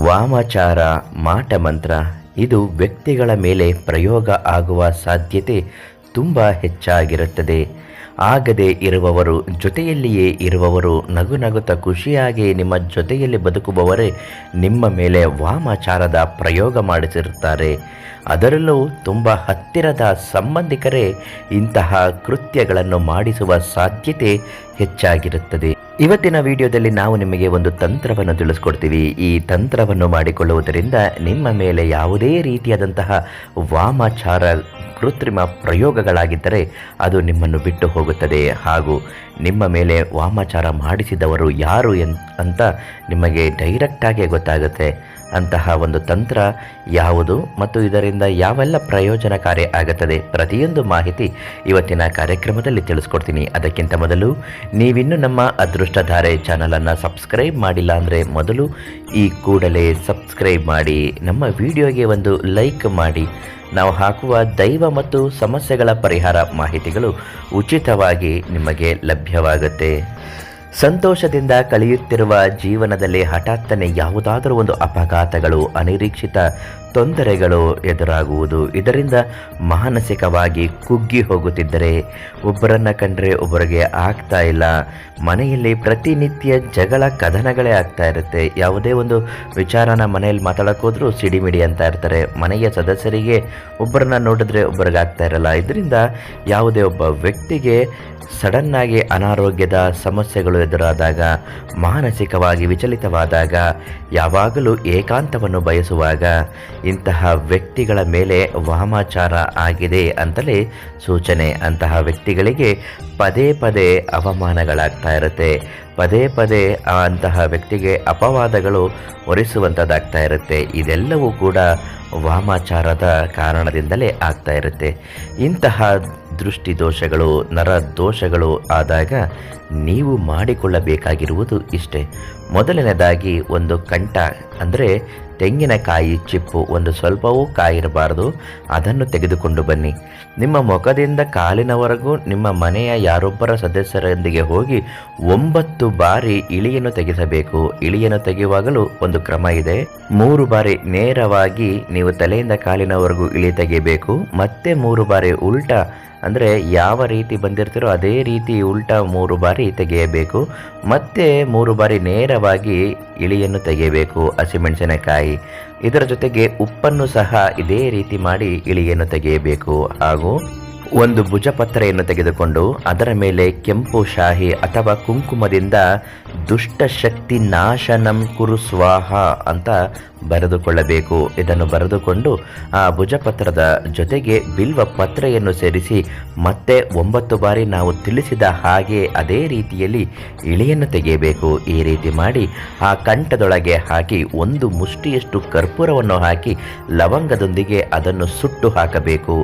ವಾಮಾಚಾರ ಮಾಟಮಂತ್ರ ಇದು ವ್ಯಕ್ತಿಗಳ ಮೇಲೆ ಪ್ರಯೋಗ ಆಗುವ ಸಾಧ್ಯತೆ ತುಂಬ ಹೆಚ್ಚಾಗಿರುತ್ತದೆ. ಆಗದೆ ಇರುವವರು ಜೊತೆಯಲ್ಲಿಯೇ ಇರುವವರು ನಗು ನಗುತ್ತ ಖುಷಿಯಾಗಿ ನಿಮ್ಮ ಜೊತೆಯಲ್ಲಿ ಬದುಕುವವರೇ ನಿಮ್ಮ ಮೇಲೆ ವಾಮಾಚಾರದ ಪ್ರಯೋಗ ಮಾಡಿಸಿರುತ್ತಾರೆ. ಅದರಲ್ಲೂ ತುಂಬ ಹತ್ತಿರದ ಸಂಬಂಧಿಕರೇ ಇಂತಹ ಕೃತ್ಯಗಳನ್ನು ಮಾಡಿಸುವ ಸಾಧ್ಯತೆ ಹೆಚ್ಚಾಗಿರುತ್ತದೆ. ಇವತ್ತಿನ ವಿಡಿಯೋದಲ್ಲಿ ನಾವು ನಿಮಗೆ ಒಂದು ತಂತ್ರವನ್ನು ತಿಳಿಸ್ಕೊಡ್ತೀವಿ. ಈ ತಂತ್ರವನ್ನು ಮಾಡಿಕೊಳ್ಳುವುದರಿಂದ ನಿಮ್ಮ ಮೇಲೆ ಯಾವುದೇ ರೀತಿಯಾದಂತಹ ವಾಮಾಚಾರ, ಕೃತ್ರಿಮ ಪ್ರಯೋಗಗಳಾಗಿದ್ದರೆ ಅದು ನಿಮ್ಮನ್ನು ಬಿಟ್ಟು ಹೋಗುತ್ತದೆ. ಹಾಗೂ ನಿಮ್ಮ ಮೇಲೆ ವಾಮಾಚಾರ ಮಾಡಿಸಿದವರು ಯಾರು ಅಂತ ನಿಮಗೆ ಡೈರೆಕ್ಟಾಗಿ ಗೊತ್ತಾಗುತ್ತೆ. ಅಂತಹ ಒಂದು ತಂತ್ರ ಯಾವುದು ಮತ್ತು ಇದರಿಂದ ಯಾವೆಲ್ಲ ಪ್ರಯೋಜನಕಾರಿ ಆಗುತ್ತದೆ ಪ್ರತಿಯೊಂದು ಮಾಹಿತಿ ಇವತ್ತಿನ ಕಾರ್ಯಕ್ರಮದಲ್ಲಿ ತಿಳಿಸ್ಕೊಡ್ತೀನಿ. ಅದಕ್ಕಿಂತ ಮೊದಲು ನೀವಿನ್ನೂ ನಮ್ಮ ಅದೃಷ್ಟಧಾರೆ ಚಾನಲನ್ನು ಸಬ್ಸ್ಕ್ರೈಬ್ ಮಾಡಿಲ್ಲ ಅಂದರೆ ಮೊದಲು ಈ ಕೂಡಲೇ ಸಬ್ಸ್ಕ್ರೈಬ್ ಮಾಡಿ, ನಮ್ಮ ವಿಡಿಯೋಗೆ ಒಂದು ಲೈಕ್ ಮಾಡಿ. ನಾವು ಹಾಕುವ ದೈವ ಮತ್ತು ಸಮಸ್ಯೆಗಳ ಪರಿಹಾರ ಮಾಹಿತಿಗಳು ಉಚಿತವಾಗಿ ನಿಮಗೆ ಲಭ್ಯವಾಗುತ್ತೆ. ಸಂತೋಷದಿಂದ ಕಳೆಯುತ್ತಿರುವ ಜೀವನದಲ್ಲಿ ಹಠಾತ್ತನೆ ಯಾವುದಾದರೂ ಒಂದು ಅಪಘಾತಗಳು ಅನಿರೀಕ್ಷಿತ ತೊಂದರೆಗಳು ಎದುರಾಗುವುದು. ಇದರಿಂದ ಮಾನಸಿಕವಾಗಿ ಕುಗ್ಗಿ ಹೋಗುತ್ತಿದ್ದರೆ ಒಬ್ಬರನ್ನು ಕಂಡ್ರೆ ಒಬ್ಬರಿಗೆ ಆಗ್ತಾ ಇಲ್ಲ. ಮನೆಯಲ್ಲಿ ಪ್ರತಿನಿತ್ಯ ಜಗಳ, ಕದನಗಳೇ ಆಗ್ತಾ ಇರುತ್ತೆ. ಯಾವುದೇ ಒಂದು ವಿಚಾರನ ಮನೆಯಲ್ಲಿ ಮಾತಾಡೋಕ್ಕೋದ್ರೂ ಸಿಡಿಮಿಡಿ ಅಂತ ಇರ್ತಾರೆ. ಮನೆಯ ಸದಸ್ಯರಿಗೆ ಒಬ್ಬರನ್ನ ನೋಡಿದ್ರೆ ಒಬ್ಬರಿಗೆ ಆಗ್ತಾ ಇರಲ್ಲ. ಇದರಿಂದ ಯಾವುದೇ ಒಬ್ಬ ವ್ಯಕ್ತಿಗೆ ಸಡನ್ನಾಗಿ ಅನಾರೋಗ್ಯದ ಸಮಸ್ಯೆಗಳು ಎದುರಾದಾಗ, ಮಾನಸಿಕವಾಗಿ ವಿಚಲಿತವಾದಾಗ, ಯಾವಾಗಲೂ ಏಕಾಂತವನ್ನು ಬಯಸುವಾಗ ಇಂತಹ ವ್ಯಕ್ತಿಗಳ ಮೇಲೆ ವಾಮಾಚಾರ ಆಗಿದೆ ಅಂತಲೇ ಸೂಚನೆ. ಅಂತಹ ವ್ಯಕ್ತಿಗಳಿಗೆ ಪದೇ ಪದೇ ಅವಮಾನಗಳಾಗ್ತಾ ಇರುತ್ತೆ. ಪದೇ ಪದೇ ಅಂತಹ ವ್ಯಕ್ತಿಗೆ ಅಪವಾದಗಳು ಒರೆಸುವಂಥದ್ದಾಗ್ತಾ ಇರುತ್ತೆ. ಇದೆಲ್ಲವೂ ಕೂಡ ವಾಮಾಚಾರದ ಕಾರಣದಿಂದಲೇ ಆಗ್ತಾ ಇರುತ್ತೆ. ಇಂತಹ ದೃಷ್ಟಿ ದೋಷಗಳು ನರ ದೋಷಗಳು ಆದಾಗ ನೀವು ಮಾಡಿಕೊಳ್ಳಬೇಕಾಗಿರುವುದು ಇಷ್ಟೇ. ಮೊದಲನೇದಾಗಿ ಒಂದು ಕಂಠ, ಅಂದರೆ ತೆಂಗಿನಕಾಯಿ ಚಿಪ್ಪು, ಒಂದು ಸ್ವಲ್ಪವೂ ಕಾಯಿರಬಾರದು. ಅದನ್ನು ತೆಗೆದುಕೊಂಡು ಬನ್ನಿ. ನಿಮ್ಮ ಮುಖದಿಂದ ಕಾಲಿನವರೆಗೂ ನಿಮ್ಮ ಮನೆಯ ಯಾರೊಬ್ಬರ ಸದಸ್ಯರೊಂದಿಗೆ ಹೋಗಿ ಒಂಬತ್ತು ಬಾರಿ ಇಳಿಯನ್ನು ತೆಗೆಸಬೇಕು. ಇಳಿಯನ್ನು ತೆಗೆಯುವಾಗಲೂ ಒಂದು ಕ್ರಮ ಇದೆ. ಮೂರು ಬಾರಿ ನೇರವಾಗಿ ನೀವು ತಲೆಯಿಂದ ಕಾಲಿನವರೆಗೂ ಇಳಿ ತೆಗೆಯಬೇಕು. ಮತ್ತೆ ಮೂರು ಬಾರಿ ಉಲ್ಟಾ ಅಂದರೆ ಯಾವ ರೀತಿ ಬಂದಿರ್ತೀರೋ ಅದೇ ರೀತಿ ಉಲ್ಟಾ ಮೂರು ಬಾರಿ ತೆಗೆಯಬೇಕು. ಮತ್ತೆ ಮೂರು ಬಾರಿ ನೇರವಾಗಿ ಇಳಿಯನ್ನು ತೆಗೆಯಬೇಕು ಹಸಿಮೆಣಸಿನಕಾಯಿ. ಇದರ ಜೊತೆಗೆ ಉಪ್ಪನ್ನು ಸಹ ಇದೇ ರೀತಿ ಮಾಡಿ ಇಳಿಯನ್ನು ತೆಗೆಯಬೇಕು. ಹಾಗೂ ಒಂದು ಭುಜಪತ್ರೆಯನ್ನು ತೆಗೆದುಕೊಂಡು ಅದರ ಮೇಲೆ ಕೆಂಪು ಶಾಹಿ ಅಥವಾ ಕುಂಕುಮದಿಂದ ದುಷ್ಟಶಕ್ತಿ ನಾಶನಂ ಕುರು ಸ್ವಾಹ ಅಂತ ಬರೆದುಕೊಳ್ಳಬೇಕು. ಇದನ್ನು ಬರೆದುಕೊಂಡು ಆ ಭುಜಪತ್ರದ ಜೊತೆಗೆ ಬಿಲ್ವ ಪತ್ರೆಯನ್ನು ಸೇರಿಸಿ ಮತ್ತೆ ಒಂಬತ್ತು ಬಾರಿ ನಾವು ತಿಳಿಸಿದ ಹಾಗೆ ಅದೇ ರೀತಿಯಲ್ಲಿ ಇಳಿಯನ್ನು ತೆಗೆಯಬೇಕು. ಈ ರೀತಿ ಮಾಡಿ ಆ ಕಂಠದೊಳಗೆ ಹಾಕಿ ಒಂದು ಮುಷ್ಟಿಯಷ್ಟು ಕರ್ಪೂರವನ್ನು ಹಾಕಿ ಲವಂಗದೊಂದಿಗೆ ಅದನ್ನು ಸುಟ್ಟು ಹಾಕಬೇಕು.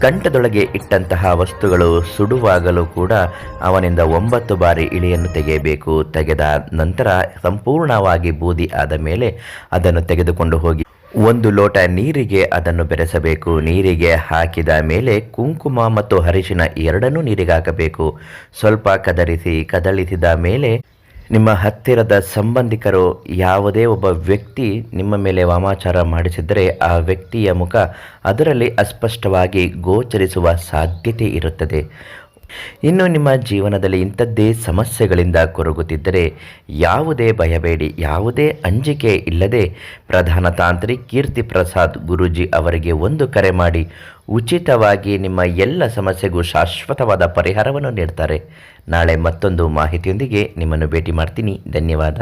ಕಂಠದೊಳಗೆ ಇಟ್ಟಂತಹ ವಸ್ತುಗಳು ಸುಡುವಾಗಲೂ ಕೂಡ ಅವನಿಂದ ಒಂಬತ್ತು ಬಾರಿ ಇಳಿಯನ್ನು ತೆಗೆಯಬೇಕು. ತೆಗೆದ ನಂತರ ಸಂಪೂರ್ಣವಾಗಿ ಬೂದಿ ಆದ ಮೇಲೆ ಅದನ್ನು ತೆಗೆದುಕೊಂಡು ಹೋಗಿ ಒಂದು ಲೋಟ ನೀರಿಗೆ ಅದನ್ನು ಬೆರೆಸಬೇಕು. ನೀರಿಗೆ ಹಾಕಿದ ಮೇಲೆ ಕುಂಕುಮ ಮತ್ತು ಹರಿಶಿನ ಎರಡನ್ನೂ ನೀರಿಗೆ ಹಾಕಬೇಕು. ಸ್ವಲ್ಪ ಕದರಿಸಿ, ಕದಳಿಸಿದ ಮೇಲೆ ನಿಮ್ಮ ಹತ್ತಿರದ ಸಂಬಂಧಿಕರು ಯಾವುದೇ ಒಬ್ಬ ವ್ಯಕ್ತಿ ನಿಮ್ಮ ಮೇಲೆ ವಾಮಾಚಾರ ಮಾಡಿಸಿದರೆ ಆ ವ್ಯಕ್ತಿಯ ಮುಖ ಅದರಲ್ಲಿ ಅಸ್ಪಷ್ಟವಾಗಿ ಗೋಚರಿಸುವ ಸಾಧ್ಯತೆ ಇರುತ್ತದೆ. ಇನ್ನು ನಿಮ್ಮ ಜೀವನದಲ್ಲಿ ಇಂಥದ್ದೇ ಸಮಸ್ಯೆಗಳಿಂದ ಕೊರಗುತ್ತಿದ್ದರೆ ಯಾವುದೇ ಭಯಬೇಡಿ, ಯಾವುದೇ ಅಂಜಿಕೆ ಇಲ್ಲದೆ ಪ್ರಧಾನ ತಾಂತ್ರಿ ಕೀರ್ತಿ ಪ್ರಸಾದ್ ಗುರೂಜಿ ಅವರಿಗೆ ಒಂದು ಕರೆ ಮಾಡಿ ಉಚಿತವಾಗಿ ನಿಮ್ಮ ಎಲ್ಲ ಸಮಸ್ಯೆಗೂ ಶಾಶ್ವತವಾದ ಪರಿಹಾರವನ್ನು ನೀಡ್ತಾರೆ. ನಾಳೆ ಮತ್ತೊಂದು ಮಾಹಿತಿಯೊಂದಿಗೆ ನಿಮ್ಮನ್ನು ಭೇಟಿ ಮಾಡ್ತೀನಿ. ಧನ್ಯವಾದ.